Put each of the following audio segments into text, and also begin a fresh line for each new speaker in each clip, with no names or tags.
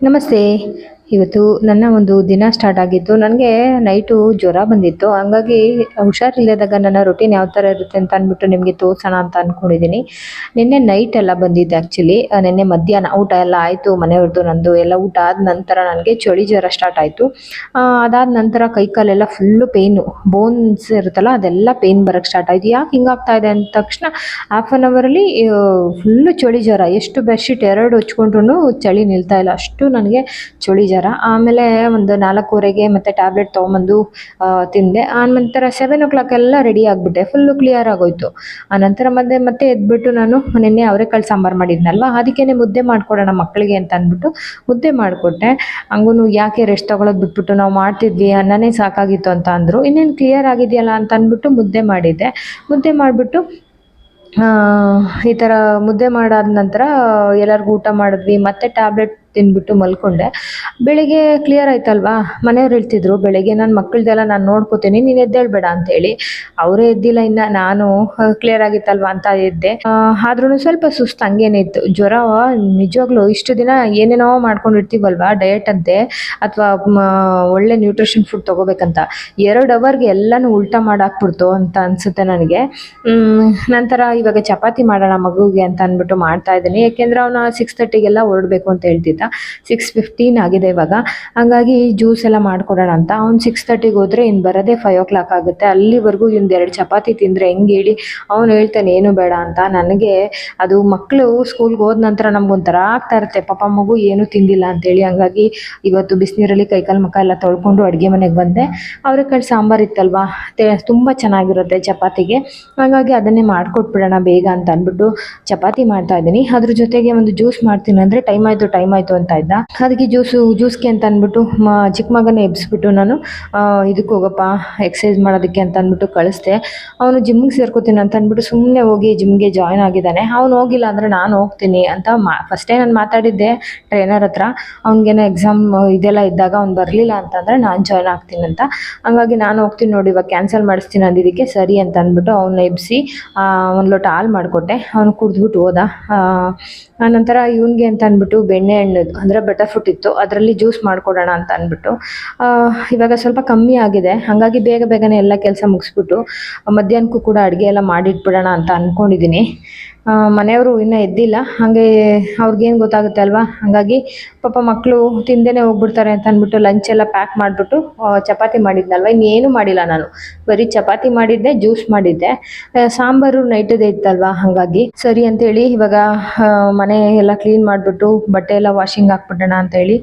Namaste. ಇವತ್ತು ನನ್ನ ಒಂದು ದಿನ ಸ್ಟಾರ್ಟ್ ಆಗಿತ್ತು ನನಗೆ ನೈಟು ಜ್ವರ ಬಂದಿತ್ತು. ಹಂಗಾಗಿ ಹುಷಾರಿಲ್ಲದಾಗ ನನ್ನ ರೊಟೀನ್ ಯಾವ ಥರ ಇರುತ್ತೆ ಅಂತ ಅಂದ್ಬಿಟ್ಟು ನಿಮಗೆ ತೋರಿಸೋಣ ಅಂತ ಅಂದ್ಕೊಂಡಿದ್ದೀನಿ ನಿನ್ನೆ ನೈಟ್ ಎಲ್ಲ ಬಂದಿದ್ದೆ ಆ್ಯಕ್ಚುಲಿ ನಿನ್ನೆ ಮಧ್ಯಾಹ್ನ ಊಟ ಎಲ್ಲ ಆಯಿತು ಮನೆಯವ್ರದ್ದು ನಂದು ಎಲ್ಲ ಊಟ ಆದ ನಂತರ ನನಗೆ ಚಳಿ ಜ್ವರ ಸ್ಟಾರ್ಟ್ ಆಯಿತು. ಅದಾದ ನಂತರ ಕೈ ಕಾಲೆಲ್ಲ ಫುಲ್ಲು ಪೇಯ್ನು ಬೋನ್ಸ್ ಇರುತ್ತಲ್ಲ, ಅದೆಲ್ಲ ಪೇಯ್ನ್ ಬರೋಕ್ಕೆ ಸ್ಟಾರ್ಟ್ ಆಯಿತು. ಯಾಕೆ ಹಿಂಗಾಗ್ತಾ ಇದೆ ಅಂದ ತಕ್ಷಣ ಹಾಫ್ ಆನ್ ಅವರಲ್ಲಿ ಫುಲ್ಲು ಚಳಿ ಜ್ವರ. ಎಷ್ಟು ಬೆಡ್ಶೀಟ್ ಎರಡು ಹಚ್ಕೊಂಡ್ರು ಚಳಿ ನಿಲ್ತಾ ಇಲ್ಲ. ಅಷ್ಟು ನನಗೆ ಚಳಿ ಜ್ವರ ಆಮೇಲೆ ಒಂದು ನಾಲ್ಕೂವರೆಗೆ ಮತ್ತೆ ಟ್ಯಾಬ್ಲೆಟ್ ತೊಗೊಂಬಂದು ತಿಂದೆ ಆ ನಂತರ ಸೆವೆನ್ ಓ ಕ್ಲಾಕ್ ಎಲ್ಲ ರೆಡಿ ಆಗಿಬಿಟ್ಟೆ. ಫುಲ್ಲು ಕ್ಲಿಯರ್ ಆಗೋಯ್ತು. ಆ ನಂತರ ಮತ್ತೆ ಮತ್ತೆ ಎದ್ಬಿಟ್ಟು ನಾನು ನಿನ್ನೆ ಅವರೆಕಾಳು ಸಾಂಬಾರು ಮಾಡಿದ್ನಲ್ವ? ಅದಕ್ಕೇನೆ ಮುದ್ದೆ ಮಾಡ್ಕೊಡೋಣ ಮಕ್ಕಳಿಗೆ ಅಂತ ಅಂದ್ಬಿಟ್ಟು ಮುದ್ದೆ ಮಾಡಿಕೊಟ್ಟೆ. ಹಂಗೂ ಯಾಕೆ ರೆಸ್ಟ್ ತೊಗೊಳೋದು ಬಿಟ್ಬಿಟ್ಟು ನಾವು ಮಾಡ್ತಿದ್ವಿ, ಅನ್ನನೇ ಸಾಕಾಗಿತ್ತು ಅಂತ ಅಂದರು. ಇನ್ನೇನು ಕ್ಲಿಯರ್ ಆಗಿದೆಯಲ್ಲ ಅಂತ ಅಂದ್ಬಿಟ್ಟು ಮುದ್ದೆ ಮಾಡಿದ್ದೆ. ಮುದ್ದೆ ಮಾಡಿಬಿಟ್ಟು ಈ ಥರ ಮುದ್ದೆ ಮಾಡಾದ ನಂತರ ಎಲ್ಲರಿಗೂ ಊಟ ಮಾಡಿದ್ವಿ. ಮತ್ತೆ ಟ್ಯಾಬ್ಲೆಟ್ ತಿಂದ್ಬಿಟ್ಟು ಮಲ್ಕೊಂಡೆ. ಬೆಳಿಗ್ಗೆ ಕ್ಲಿಯರ್ ಆಯ್ತಲ್ವಾ? ಮನೆಯವ್ರು ಹೇಳ್ತಿದ್ರು, ಬೆಳಿಗ್ಗೆ ನಾನು ಮಕ್ಕಳದೆಲ್ಲ ನಾನು ನೋಡ್ಕೋತೀನಿ, ನೀನು ಎದ್ದೇಳ್ಬೇಡ ಅಂತೇಳಿ. ಅವರೇ ಎದ್ದಿಲ್ಲ ಇನ್ನು, ನಾನು ಕ್ಲಿಯರ್ ಆಗಿತ್ತಲ್ವಾ ಅಂತ ಎದ್ದೆ. ಆದ್ರೂ ಸ್ವಲ್ಪ ಸುಸ್ತು ಹಂಗೇನೆ ಇತ್ತು ಜ್ವರ, ನಿಜವಾಗ್ಲೂ ಇಷ್ಟು ದಿನ ಏನೇನೋ ಮಾಡ್ಕೊಂಡಿರ್ತೀವಲ್ವಾ ಡಯಟ್ ಅಂತೆ, ಅಥವಾ ಒಳ್ಳೆ ನ್ಯೂಟ್ರಿಷನ್ ಫುಡ್ ತೊಗೋಬೇಕಂತ. ಎರಡು ಅವರ್ಗೆ ಎಲ್ಲನೂ ಉಲ್ಟಾ ಮಾಡಾಕ್ಬಿಡ್ತು ಅಂತ ಅನಿಸುತ್ತೆ ನನಗೆ. ನಂತರ ಇವಾಗ ಚಪಾತಿ ಮಾಡೋಣ ಮಗುಗೆ ಅಂತ ಅಂದ್ಬಿಟ್ಟು ಮಾಡ್ತಾ ಇದ್ದೀನಿ. ಯಾಕೆಂದ್ರೆ ಅವನ ಸಿಕ್ಸ್ ತರ್ಟಿಗೆಲ್ಲ ಹೊರಡಬೇಕು ಅಂತ ಹೇಳ್ತಿದ್ದ ಸಿಕ್ಸ್ ಫಿಫ್ಟೀನ್ ಆಗಿದೆ ಇವಾಗ. ಹಂಗಾಗಿ ಜ್ಯೂಸ್ ಎಲ್ಲ ಮಾಡ್ಕೊಡೋಣ ಅಂತ. ಅವ್ನು ಸಿಕ್ಸ್ ತರ್ಟಿಗೆ ಹೋದ್ರೆ ಇನ್ನು ಬರೋದೇ ಫೈವ್ ಓ ಕ್ಲಾಕ್ ಆಗುತ್ತೆ. ಅಲ್ಲಿವರೆಗೂ ಇವ್ನು ಎರಡು ಚಪಾತಿ ತಿಂದರೆ ಹೆಂಗೆ ಹೇಳಿ ಅವನು ಹೇಳ್ತಾನೆ, ಏನು ಬೇಡ ಅಂತ. ನನಗೆ ಅದು ಮಕ್ಕಳು ಸ್ಕೂಲ್ಗೆ ಹೋದ ನಂತರ ನಮ್ಗೊಂಥರ ಆಗ್ತಾ ಇರುತ್ತೆ. ಪಾಪ ಮಗು ಏನೂ ತಿಂದಿಲ್ಲ ಅಂತೇಳಿ. ಹಂಗಾಗಿ ಇವತ್ತು ಬಿಸಿನೀರಲ್ಲಿ ಕೈಕಾಲು ಮುಖ ಎಲ್ಲ ತೊಳ್ಕೊಂಡು ಅಡುಗೆ ಮನೆಗೆ ಬಂದೆ. ಅವರೆಕಾಳು ಸಾಂಬಾರು ಇತ್ತಲ್ವಾ? ತುಂಬ ಚೆನ್ನಾಗಿರುತ್ತೆ ಚಪಾತಿಗೆ. ಹಾಗಾಗಿ ಅದನ್ನೇ ಮಾಡ್ಕೊಟ್ಬಿಡೋಣ ಬೇಗ ಅಂತ ಅಂದ್ಬಿಟ್ಟು ಚಪಾತಿ ಮಾಡ್ತಾ ಇದ್ದೀನಿ. ಅದ್ರ ಜೊತೆಗೆ ಒಂದು ಜ್ಯೂಸ್ ಮಾಡ್ತೀನಿ ಅಂದರೆ ಟೈಮ್ ಆಯಿತು ಟೈಮ್ ಆಯಿತು ಅಂತ ಇದ್ದ. ಅದಕ್ಕೆ ಜ್ಯೂಸು ಜ್ಯೂಸ್ಗೆ ಅಂತ ಅಂದ್ಬಿಟ್ಟು ಚಿಕ್ಕ ಮಗನ ಎಬ್ಸ್ಬಿಟ್ಟು ನಾನು ಇದಕ್ಕೆ ಹೋಗಪ್ಪ ಎಕ್ಸಸೈಸ್ ಮಾಡೋದಕ್ಕೆ ಅಂತ ಅಂದ್ಬಿಟ್ಟು ಕಳಿಸ್ದೆ. ಅವನು ಜಿಮ್ಗೆ ಸೇರ್ಕೋತೀನಿ ಅಂತ ಅಂದ್ಬಿಟ್ಟು ಸುಮ್ಮನೆ ಹೋಗಿ ಜಿಮ್ಗೆ ಜಾಯ್ನ್ ಆಗಿದ್ದಾನೆ. ಅವ್ನು ಹೋಗಿಲ್ಲ ಅಂದರೆ ನಾನು ಹೋಗ್ತೀನಿ ಅಂತ ಮಾ ಫಸ್ಟೇ ನಾನು ಮಾತಾಡಿದ್ದೆ ಟ್ರೈನರ್ ಹತ್ರ. ಅವ್ನಿಗೇನೋ ಎಕ್ಸಾಮ್ ಇದೆಲ್ಲ ಇದ್ದಾಗ ಅವ್ನು ಬರಲಿಲ್ಲ ಅಂತಂದರೆ ನಾನು ಜಾಯ್ನ್ ಆಗ್ತೀನಿ ಅಂತ. ಹಂಗಾಗಿ ನಾನು ಹೋಗ್ತೀನಿ ನೋಡಿ, ಇವಾಗ ಕ್ಯಾನ್ಸಲ್ ಮಾಡಿಸ್ತೀನಿ ಅಂದಿದ್ದಕ್ಕೆ ಸರಿ ಅಂತ ಅಂದ್ಬಿಟ್ಟು ಅವನ್ನ ಎಬ್ಬಿಸಿ ಒಂದು ಲೋಟ ಹಾಲು ಮಾಡಿಕೊಟ್ಟೆ. ಅವನು ಕುಡಿದ್ಬಿಟ್ಟು ಹೋದ. ನಂತರ ಇವನ್ಗೆ ಅಂತ ಅಂದ್ಬಿಟ್ಟು ಬೆಣ್ಣೆ ಹಣ್ಣು ಅಂದರೆ ಬಟರ್ ಫ್ರೂಟ್ ಇತ್ತು, ಅದರಲ್ಲಿ ಜ್ಯೂಸ್ ಮಾಡಿಕೊಡೋಣ ಅಂತ ಅಂದ್ಬಿಟ್ಟು ಇವಾಗ ಸ್ವಲ್ಪ ಕಮ್ಮಿ ಆಗಿದೆ, ಹಾಗಾಗಿ ಬೇಗ ಬೇಗನೆ ಎಲ್ಲ ಕೆಲಸ ಮುಗಿಸ್ಬಿಟ್ಟು ಮಧ್ಯಾಹ್ನಕ್ಕೂ ಕೂಡ ಅಡುಗೆ ಎಲ್ಲ ಮಾಡಿಟ್ಬಿಡೋಣ ಅಂತ ಅಂದ್ಕೊಂಡಿದ್ದೀನಿ ಮನೆಯವರು ಇನ್ನ ಎದ್ದಿಲ್ಲ. ಹಾಗೆ ಅವ್ರಿಗೇನು ಗೊತ್ತಾಗುತ್ತೆ ಅಲ್ವಾ? ಹಾಗಾಗಿ ಪಾಪ ಮಕ್ಕಳು ತಿಂದೇನೆ ಹೋಗ್ಬಿಡ್ತಾರೆ ಅಂತ ಅಂದ್ಬಿಟ್ಟು ಲಂಚ್ ಎಲ್ಲ ಪ್ಯಾಕ್ ಮಾಡಿಬಿಟ್ಟು ಚಪಾತಿ ಮಾಡಿದ್ನಲ್ವ? ಇನ್ನೇನು ಮಾಡಿಲ್ಲ ನಾನು. ಬರೀ ಚಪಾತಿ ಮಾಡಿದ್ದೆ ಜ್ಯೂಸ್ ಮಾಡಿದ್ದೆ. ಸಾಂಬಾರು ನೈಟದೇ ಇತ್ತಲ್ವಾ? ಹಾಗಾಗಿ ಸರಿ ಅಂತೇಳಿ ಇವಾಗ ಆ, ಮನೆ ಎಲ್ಲ ಕ್ಲೀನ್ ಮಾಡಿಬಿಟ್ಟು ಬಟ್ಟೆ ಎಲ್ಲ ವಾಷಿಂಗ್ ಹಾಕ್ಬಿಡೋಣ ಅಂತೇಳಿ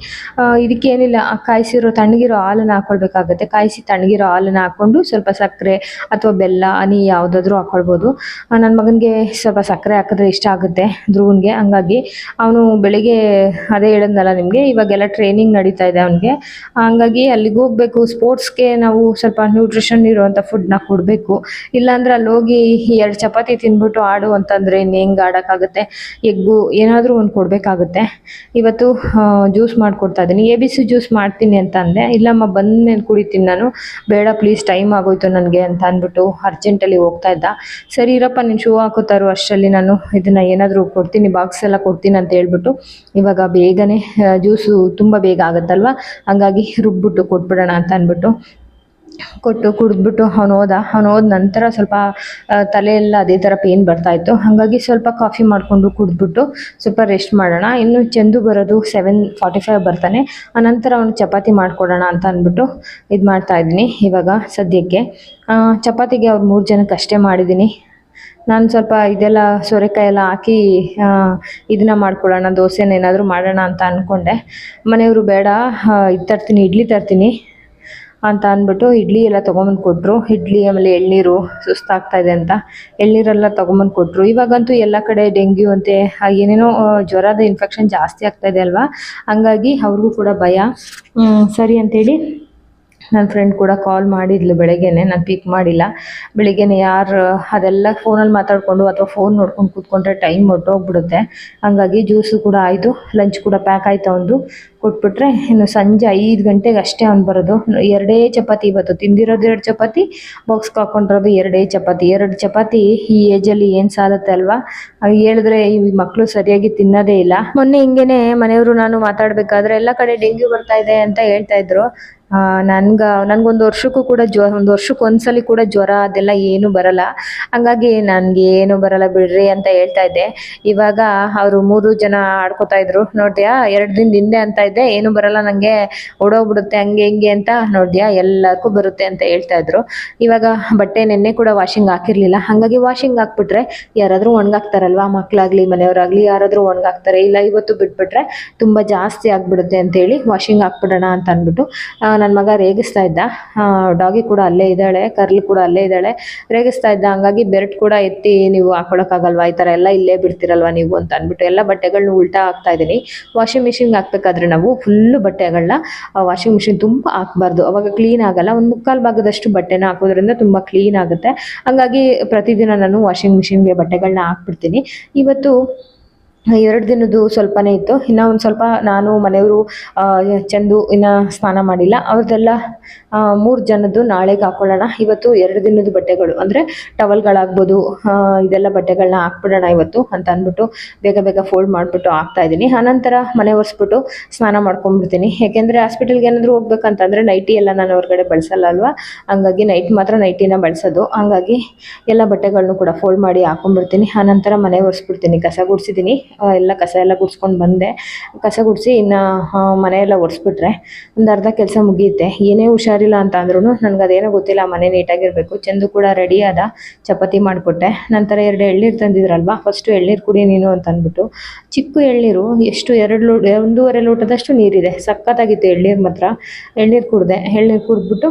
ಇದಕ್ಕೇನಿಲ್ಲ ಕಾಯಿಸಿರೋ ತಣ್ಣಗಿರೋ ಹಾಲನ್ನು ಹಾಕ್ಕೊಳ್ಬೇಕಾಗತ್ತೆ ಕಾಯಿಸಿ ತಣ್ಣಗಿರೋ ಹಾಲನ್ನು ಹಾಕ್ಕೊಂಡು ಸ್ವಲ್ಪ ಸಕ್ಕರೆ ಅಥವಾ ಬೆಲ್ಲ ಹನಿ ಯಾವುದಾದ್ರೂ ಹಾಕ್ಕೊಳ್ಬೋದು ನನ್ನ ಮಗನಿಗೆ ಸ್ವಲ್ಪ ಸಕ್ಕರೆ ಹಾಕಿದ್ರೆ ಇಷ್ಟ ಆಗುತ್ತೆ ಧ್ರುವನ್ಗೆ. ಹಂಗಾಗಿ ಅವನು ಬೆಳಿಗ್ಗೆ ಅದೇ ಹೇಳಿದ್ನಲ್ಲ ನಿಮಗೆ, ಇವಾಗೆಲ್ಲ ಟ್ರೈನಿಂಗ್ ನಡೀತಾ ಇದೆ ಅವನಿಗೆ. ಹಂಗಾಗಿ ಅಲ್ಲಿಗೆ ಹೋಗಬೇಕು ಸ್ಪೋರ್ಟ್ಸ್ಗೆ ನಾವು ಸ್ವಲ್ಪ ನ್ಯೂಟ್ರಿಷನ್ ಇರುವಂಥ ಫುಡ್ನ ಕೊಡಬೇಕು. ಇಲ್ಲಾಂದ್ರೆ ಅಲ್ಲಿ ಹೋಗಿ ಎರಡು ಚಪಾತಿ ತಿಂದ್ಬಿಟ್ಟು ಆಡು ಅಂತಂದರೆ ಇನ್ನು ಹೆಂಗೆ ಆಡೋಕ್ಕಾಗುತ್ತೆ? ಎಗ್ಗು ಏನಾದರೂ ಒಂದು ಕೊಡಬೇಕಾಗುತ್ತೆ. ಇವತ್ತು ಜ್ಯೂಸ್ ಮಾಡಿಕೊಡ್ತಾ ಇದ್ದೀನಿ. ಎ ಬಿ ಸಿ ಜ್ಯೂಸ್ ಮಾಡ್ತೀನಿ ಅಂತ ಅಂದೆ. ಇಲ್ಲಮ್ಮ, ಬಂದ್ಮೇಲೆ ಕುಡಿತೀನಿ ನಾನು. ಬೇಡ ಪ್ಲೀಸ್ ಟೈಮ್ ಆಗೋಯ್ತು ನನಗೆ ಅಂತ ಅಂದ್ಬಿಟ್ಟು ಅರ್ಜೆಂಟಲ್ಲಿ ಹೋಗ್ತಾ ಇದ್ದ. ಸರಿ ಇರಪ್ಪ, ನೀನು ಶೂ ಹಾಕೋತಾರು ಅಷ್ಟರಲ್ಲಿ ನಾನು ಇದನ್ನು ಏನಾದರೂ ಕೊಡ್ತೀನಿ ಬಾಕ್ಸ್ ಎಲ್ಲ ಕೊಡ್ತೀನಿ ಅಂತ ಹೇಳ್ಬಿಟ್ಟು ಇವಾಗ ಬೇಗನೆ ಜ್ಯೂಸು ತುಂಬ ಬೇಗ ಆಗುತ್ತಲ್ವ? ಹಂಗಾಗಿ ರುಬ್ಬಿಟ್ಟು ಕೊಟ್ಬಿಡೋಣ ಅಂತ ಅಂದ್ಬಿಟ್ಟು ಕೊಟ್ಟು ಕುಡಿದ್ಬಿಟ್ಟು ಅವನು ಹೋದ. ಅವ್ನು ಹೋದ ನಂತರ ಸ್ವಲ್ಪ ತಲೆಯೆಲ್ಲ ಅದೇ ಥರ ಪೇನ್ ಬರ್ತಾಯಿತ್ತು ಹಾಗಾಗಿ ಸ್ವಲ್ಪ ಕಾಫಿ ಮಾಡಿಕೊಂಡು ಕುಡಿದ್ಬಿಟ್ಟು ಸ್ವಲ್ಪ ರೆಸ್ಟ್ ಮಾಡೋಣ. ಇನ್ನು ಚೆಂದು ಬರೋದು ಸೆವೆನ್ ಫಾರ್ಟಿ ಫೈವ್ ಬರ್ತಾನೆ ಆನಂತರ ಅವನು ಚಪಾತಿ ಮಾಡಿಕೊಡೋಣ ಅಂತ ಅಂದ್ಬಿಟ್ಟು ಇದು ಮಾಡ್ತಾ ಇದ್ದೀನಿ ಇವಾಗ ಸದ್ಯಕ್ಕೆ. ಚಪಾತಿಗೆ ಅವ್ರು ಮೂರು ಜನಕ್ಕೆ ಅಷ್ಟೇ ಮಾಡಿದ್ದೀನಿ. ನಾನು ಸ್ವಲ್ಪ ಇದೆಲ್ಲ ಸೋರೆಕಾಯಿ ಎಲ್ಲ ಹಾಕಿ ಇದನ್ನ ಮಾಡ್ಕೊಡೋಣ ದೋಸೆನ ಏನಾದರೂ ಮಾಡೋಣ ಅಂತ ಅಂದ್ಕೊಂಡೆ ಮನೆಯವರು ಬೇಡ ಇದು ತರ್ತೀನಿ, ಇಡ್ಲಿ ತರ್ತೀನಿ ಅಂತ ಅಂದ್ಬಿಟ್ಟು ಇಡ್ಲಿ ಎಲ್ಲ ತೊಗೊಂಬಂದು ಕೊಟ್ಟರು ಇಡ್ಲಿ ಆಮೇಲೆ ಎಳ್ನೀರು ಸುಸ್ತಾಗ್ತಾ ಇದೆ ಅಂತ. ಎಳ್ನೀರೆಲ್ಲ ತೊಗೊಂಬಂದು ಕೊಟ್ಟರು ಇವಾಗಂತೂ ಎಲ್ಲ ಕಡೆ ಡೆಂಗ್ಯೂ ಅಂತೆ ಏನೇನೋ ಜ್ವರದ ಇನ್ಫೆಕ್ಷನ್ ಜಾಸ್ತಿ ಆಗ್ತಾ ಇದೆ ಅಲ್ವಾ? ಹಂಗಾಗಿ ಅವ್ರಿಗೂ ಕೂಡ ಭಯ. ಸರಿ ಅಂತೇಳಿ. ನನ್ನ ಫ್ರೆಂಡ್ ಕೂಡ ಕಾಲ್ ಮಾಡಿದ್ಲು ಬೆಳಗ್ಗೆನೆ, ನಾನು ಪಿಕ್ ಮಾಡಿಲ್ಲ. ಬೆಳಿಗ್ಗೆನೆ ಯಾರು, ಅದೆಲ್ಲ ಫೋನಲ್ಲಿ ಮಾತಾಡಿಕೊಂಡು ಅಥವಾ ಫೋನ್ ನೋಡ್ಕೊಂಡು ಕೂತ್ಕೊಂಡ್ರೆ ಟೈಮ್ ಹೊಟ್ಟೋಗ್ಬಿಡುತ್ತೆ ಹಾಗಾಗಿ ಜ್ಯೂಸು ಕೂಡ ಆಯಿತು ಲಂಚ್ ಕೂಡ ಪ್ಯಾಕ್ ಆಯಿತು ಒಂದು. ಕೊಟ್ಬಿಟ್ರೆ ಇನ್ನು ಸಂಜೆ ಐದು ಗಂಟೆಗೆ ಅಷ್ಟೇ ಅವ್ನು ಬರೋದು. ಎರಡೇ ಚಪಾತಿ ಇವತ್ತು. ತಿಂದಿರೋದು ಎರಡು ಚಪಾತಿ ಬಾಕ್ಸ್ಗೆ ಹಾಕೊಂಡಿರೋದು ಎರಡೇ ಚಪಾತಿ. ಎರಡು ಚಪಾತಿ ಈ ಏಜಲ್ಲಿ ಏನು ಸಾಲತ್ತೆ ಅಲ್ವಾ? ಹೇಳಿದ್ರೆ ಈ ಮಕ್ಕಳು ಸರಿಯಾಗಿ ತಿನ್ನೋದೇ ಇಲ್ಲ. ಮೊನ್ನೆ ಹಿಂಗೇನೆ ಮನೆಯವರು ನಾನು ಮಾತಾಡಬೇಕಾದ್ರೆ ಎಲ್ಲ ಕಡೆ ಡೆಂಗ್ಯೂ ಬರ್ತಾ ಇದೆ ಅಂತ ಹೇಳ್ತಾ ಇದ್ರು. ನನ್ಗ, ನನ್ಗೊಂದು ವರ್ಷಕ್ಕೂ ಕೂಡ ಜ್ವರ ಒಂದು ವರ್ಷಕ್ಕೆ ಒಂದ್ಸಲಿ ಕೂಡ ಜ್ವರ ಅದೆಲ್ಲ ಏನು ಬರಲ್ಲ. ಹಂಗಾಗಿ ನನ್ಗೆ ಏನು ಬರಲ್ಲ ಬಿಡ್ರಿ ಅಂತ ಹೇಳ್ತಾ ಇದ್ದೆ. ಇವಾಗ ಅವರು ಮೂರು ಜನ ಆಡ್ಕೋತಾ ಇದ್ರು. ನೋಡ್ತೀಯಾ ಎರಡು ದಿನದ ಹಿಂದೆ ಅಂತ ಇದ್ದೆ ಏನು ಬರಲ್ಲ, ನಂಗೆ ಓಡೋಗ್ಬಿಡುತ್ತೆ, ಹಂಗೆ ಹಿಂಗೆ ಅಂತ ನೋಡಿದ್ಯಾ? ಎಲ್ಲರಿಗೂ ಬರುತ್ತೆ ಅಂತ ಹೇಳ್ತಾ ಇದ್ರು. ಇವಾಗ ಬಟ್ಟೆ ನೆನ್ನೆ ಕೂಡ ವಾಷಿಂಗ್ ಹಾಕಿರ್ಲಿಲ್ಲ. ಹಂಗಾಗಿ ವಾಷಿಂಗ್ ಹಾಕ್ಬಿಟ್ರೆ ಯಾರಾದ್ರೂ ಒಣಗಾಕ್ತಾರಲ್ವಾ? ಮಕ್ಳಾಗ್ಲಿ, ಮನೆಯವರಾಗ್ಲಿ ಯಾರಾದ್ರೂ ಒಣಗಾಕ್ತಾರೆ. ಇಲ್ಲ, ಇವತ್ತು ಬಿಟ್ಬಿಟ್ರೆ ತುಂಬಾ ಜಾಸ್ತಿ ಆಗ್ಬಿಡುತ್ತೆ ಅಂತೇಳಿ ವಾಷಿಂಗ್ ಹಾಕ್ಬಿಡೋಣ ಅಂತ ಅಂದ್ಬಿಟ್ಟು ನನ್ನ ಮಗ ರೇಗಿಸ್ತಾ ಇದ್ದ. ಡಾಗಿ ಕೂಡ ಅಲ್ಲೇ ಇದ್ದಾಳೆ, ಕರ್ಲ್ ಕೂಡ ಅಲ್ಲೇ ಇದ್ದಾಳೆ. ರೇಗಿಸ್ತಾ ಇದ್ದ. ಹಂಗಾಗಿ ಬೆರಟ್ ಕೂಡ ಎತ್ತಿ, ನೀವು ಹಾಕೊಳಕ್ಕಾಗಲ್ವಾ? ಈ ತರ ಎಲ್ಲ ಇಲ್ಲೇ ಬಿಡ್ತಿರಲ್ವಾ ನೀವು? ಅಂತ ಅಂದ್ಬಿಟ್ಟು, ಎಲ್ಲ ಬಟ್ಟೆಗಳನ್ನ ಉಲ್ಟಾ ಹಾಕ್ತಾ ಇದ್ದೀನಿ. ವಾಷಿಂಗ್ ಮಿಷಿನ್ ಹಾಕ್ಬೇಕಾದ್ರೆ ನಾವು ಫುಲ್ಲು ಬಟ್ಟೆಗಳನ್ನ ವಾಷಿಂಗ್ ಮಿಷಿನ್ ತುಂಬ ಹಾಕ್ಬಾರ್ದು. ಅವಾಗ ಕ್ಲೀನ್ ಆಗಲ್ಲ. ಒಂದು ಮುಕ್ಕಾಲು ಭಾಗದಷ್ಟು ಬಟ್ಟೆನ ಹಾಕೋದ್ರಿಂದ ತುಂಬ ಕ್ಲೀನ್ ಆಗುತ್ತೆ. ಹಂಗಾಗಿ ಪ್ರತಿದಿನ ನಾನು ವಾಷಿಂಗ್ ಮಿಷಿನ್ಗೆ ಬಟ್ಟೆಗಳನ್ನ ಹಾಕ್ಬಿಡ್ತೀನಿ. ಇವತ್ತು ಎರಡು ದಿನದ್ದು ಸ್ವಲ್ಪನೇ ಇತ್ತು. ಇನ್ನು ಒಂದು ಸ್ವಲ್ಪ ನಾನು, ಮನೆಯವರು ಚೆಂದು ಇನ್ನು ಸ್ನಾನ ಮಾಡಿಲ್ಲ. ಅವ್ರದ್ದೆಲ್ಲ ಮೂರು ಜನದ್ದು ನಾಳೆಗೆ ಹಾಕೊಳ್ಳೋಣ. ಇವತ್ತು ಎರಡು ದಿನದ ಬಟ್ಟೆಗಳು, ಅಂದರೆ ಟವಲ್ಗಳಾಗ್ಬೋದು ಇದೆಲ್ಲ ಬಟ್ಟೆಗಳನ್ನ ಹಾಕ್ಬಿಡೋಣ ಇವತ್ತು ಅಂತ ಅಂದ್ಬಿಟ್ಟು ಬೇಗ ಬೇಗ ಫೋಲ್ಡ್ ಮಾಡಿಬಿಟ್ಟು ಹಾಕ್ತಾ ಇದ್ದೀನಿ. ಆನಂತರ ಮನೆ ಒರೆಸ್ಬಿಟ್ಟು ಸ್ನಾನ ಮಾಡ್ಕೊಂಡ್ಬಿಡ್ತೀನಿ. ಯಾಕೆಂದರೆ ಹಾಸ್ಪಿಟಲ್ಗೆ ಏನಾದರೂ ಹೋಗ್ಬೇಕಂತಂದರೆ ನೈಟಿ ಎಲ್ಲ ನಾನು ಹೊರಗಡೆ ಬಳಸಲ್ಲ ಅಲ್ವಾ? ಹಂಗಾಗಿ ನೈಟ್ ಮಾತ್ರ ನೈಟಿನ ಬಳಸೋದು. ಹಂಗಾಗಿ ಎಲ್ಲ ಬಟ್ಟೆಗಳನ್ನೂ ಕೂಡ ಫೋಲ್ಡ್ ಮಾಡಿ ಹಾಕೊಂಡ್ಬಿಡ್ತೀನಿ. ಆನಂತರ ಮನೆ ಒರೆಸ್ಬಿಡ್ತೀನಿ. ಕಸ ಗುಡಿಸಿದ್ದೀನಿ. ಎಲ್ಲ ಕಸ ಎಲ್ಲ ಗುಡ್ಸ್ಕೊಂಡು ಬಂದೆ. ಕಸ ಗುಡಿಸಿ ಇನ್ನು ಮನೆಯೆಲ್ಲ ಒರೆಸ್ಬಿಟ್ರೆ ಒಂದು ಅರ್ಧ ಕೆಲಸ ಮುಗಿಯುತ್ತೆ ಏನೇ ಹುಷಾರಿಲ್ಲ ಅಂತ ಅಂದ್ರೂ ನನಗೆ ಅದೇನೋ ಗೊತ್ತಿಲ್ಲ ಮನೆ ನೀಟಾಗಿರಬೇಕು. ಚಂದು ಕೂಡ ರೆಡಿ ಆದ, ಚಪಾತಿ ಮಾಡಿಕೊಟ್ಟೆ. ನಂತರ ಎರಡು ಎಳ್ನೀರು ತಂದಿದ್ರಲ್ವಾ? ಫಸ್ಟು ಎಳ್ನೀರು ಕುಡಿ ನೀನು ಅಂತ ಅಂದ್ಬಿಟ್ಟು. ಚಿಕ್ಕ ಎಳ್ನೀರು, ಎಷ್ಟು ಎರಡು ಲೋ, ಒಂದೂವರೆ ಲೋಟದಷ್ಟು ನೀರಿದೆ. ಸಖತ್ತಾಗಿತ್ತು ಎಳ್ನೀರು ಮಾತ್ರ. ಎಳ್ನೀರು ಕುಡಿದೆ. ಎಳ್ನೀರು ಕುಡಿದ್ಬಿಟ್ಟು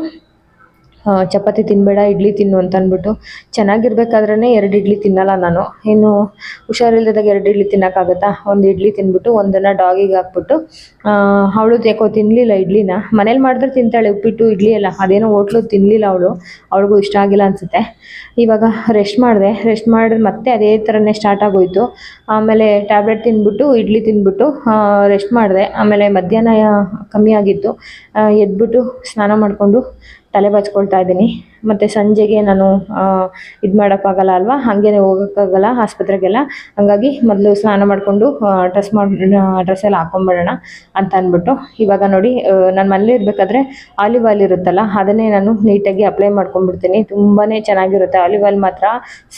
ಚಪಾತಿ ತಿನ್ನಬೇಡ ಇಡ್ಲಿ ತಿನ್ನು ಅಂತ ಅಂದ್ಬಿಟ್ಟು ಚೆನ್ನಾಗಿರ್ಬೇಕಾದ್ರೇ ಎರಡು ಇಡ್ಲಿ ತಿನ್ನಲ್ಲ ನಾನು. ಇನ್ನು ಹುಷಾರಿಲ್ಲದಾಗ ಎರಡು ಇಡ್ಲಿ ತಿನ್ನೋಕ್ಕಾಗತ್ತಾ? ಒಂದು ಇಡ್ಲಿ ತಿಂದ್ಬಿಟ್ಟು ಒಂದನ್ನು ಡಾಗಿಗೆ ಹಾಕ್ಬಿಟ್ಟು ಅವಳು ಯಾಕೋ ತಿನ್ನಲಿಲ್ಲ ಇಡ್ಲಿನ. ಮನೇಲಿ ಮಾಡಿದ್ರೆ ತಿಂತಾಳೆ, ಉಪ್ಪಿಟ್ಟು, ಇಡ್ಲಿ ಎಲ್ಲ. ಅದೇನೋ ಹೋಟ್ಲು ತಿನ್ನಲಿಲ್ಲ ಅವಳು. ಅವಳಿಗೂ ಇಷ್ಟ ಆಗಿಲ್ಲ ಅನಿಸುತ್ತೆ. ಇವಾಗ ರೆಸ್ಟ್ ಮಾಡಿದೆ. ರೆಸ್ಟ್ ಮಾಡಿದ್ರೆ ಮತ್ತೆ ಅದೇ ಥರನೇ ಸ್ಟಾರ್ಟ್ ಆಗೋಯ್ತು. ಆಮೇಲೆ ಟ್ಯಾಬ್ಲೆಟ್ ತಿನ್ಬಿಟ್ಟು, ಇಡ್ಲಿ ತಿಂದ್ಬಿಟ್ಟು ರೆಸ್ಟ್ ಮಾಡಿದೆ. ಆಮೇಲೆ ಮಧ್ಯಾಹ್ನ ಕಮ್ಮಿ ಆಗಿತ್ತು. ಎದ್ಬಿಟ್ಟು ಸ್ನಾನ ಮಾಡಿಕೊಂಡು ತಲೆ ಬಾಚ್ಕೊಳ್ತಾ ಇದ್ದೀನಿ. ಮತ್ತು ಸಂಜೆಗೆ ನಾನು ಇದು ಮಾಡೋಕ್ಕಾಗಲ್ಲ ಅಲ್ವಾ? ಹಾಗೇನೆ ಹೋಗೋಕ್ಕಾಗಲ್ಲ ಆಸ್ಪತ್ರೆಗೆಲ್ಲ. ಹಾಗಾಗಿ ಮೊದಲು ಸ್ನಾನ ಮಾಡಿಕೊಂಡು ಡ್ರೆಸ್ ಮಾಡಿ ಡ್ರೆಸ್ ಎಲ್ಲ ಹಾಕೊಂಬಿಡೋಣ ಅಂತ ಅಂದ್ಬಿಟ್ಟು. ಇವಾಗ ನೋಡಿ ನಾನು ಮನೇಲಿ ಇರಬೇಕಾದ್ರೆ ಆಲಿವ್ ಆಯಿಲ್ ಇರುತ್ತಲ್ಲ, ಅದನ್ನೇ ನಾನು ನೀಟಾಗಿ ಅಪ್ಲೈ ಮಾಡ್ಕೊಂಡ್ಬಿಡ್ತೀನಿ. ತುಂಬಾ ಚೆನ್ನಾಗಿರುತ್ತೆ. ಆಲಿವ್ ಆಯಿಲ್ ಮಾತ್ರ